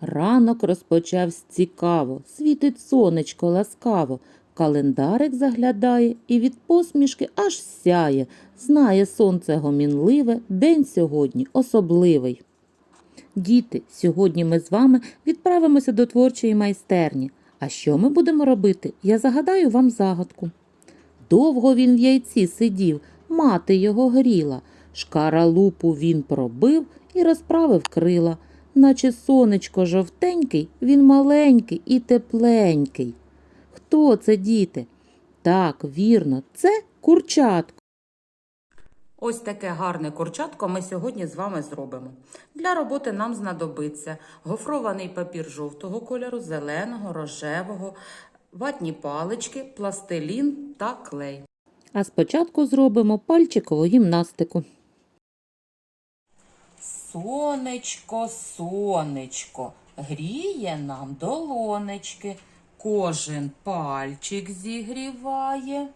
Ранок розпочався цікаво, світить сонечко ласкаво. Календарик заглядає і від посмішки аж сяє. Знає сонце гомінливе, день сьогодні особливий. Діти, сьогодні ми з вами відправимося до творчої майстерні. А що ми будемо робити? Я загадаю вам загадку. Довго він в яйці сидів, мати його гріла. Шкаралупу він пробив і розправив крила. Наче сонечко жовтенький, він маленький і тепленький. Хто це, діти? Так, вірно, це курчатко. Ось таке гарне курчатко ми сьогодні з вами зробимо. Для роботи нам знадобиться гофрований папір жовтого кольору, зеленого, рожевого, ватні палички, пластилін та клей. А спочатку зробимо пальчикову гімнастику. Сонечко, сонечко, гріє нам долонечки, кожен пальчик зігріває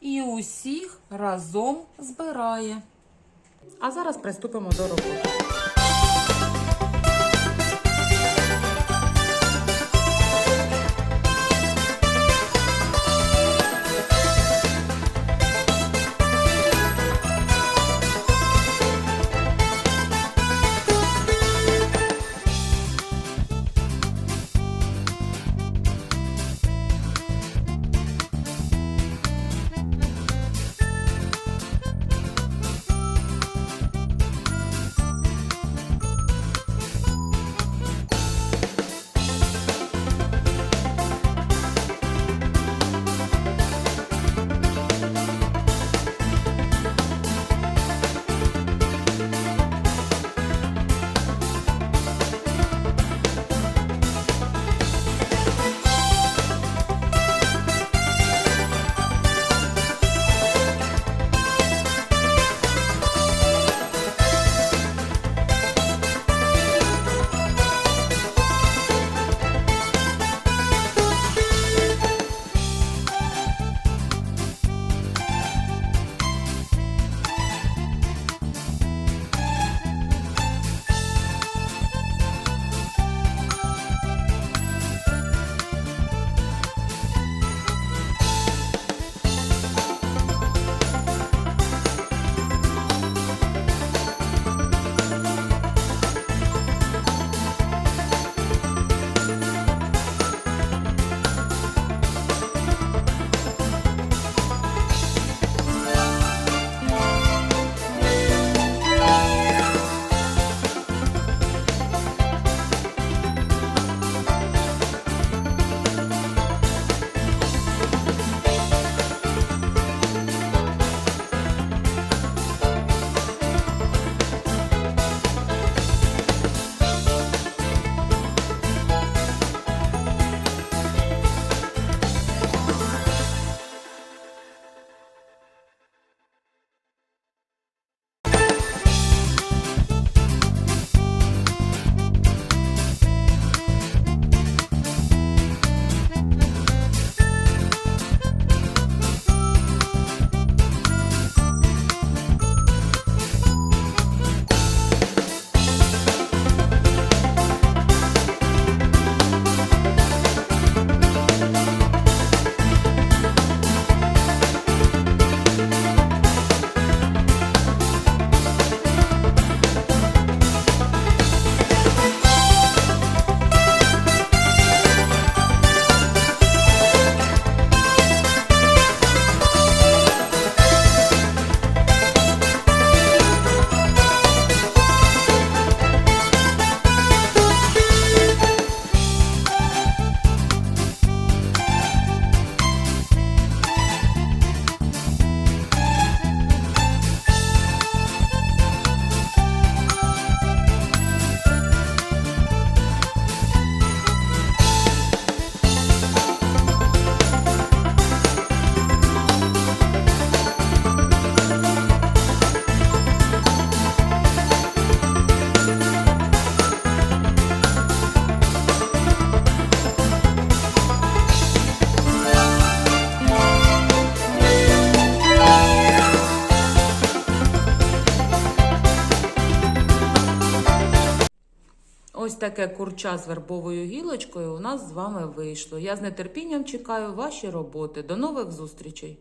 і усіх разом збирає. А зараз приступимо до роботи. Таке курча з вербовою гілочкою у нас з вами вийшло. Я з нетерпінням чекаю ваші роботи. До нових зустрічей!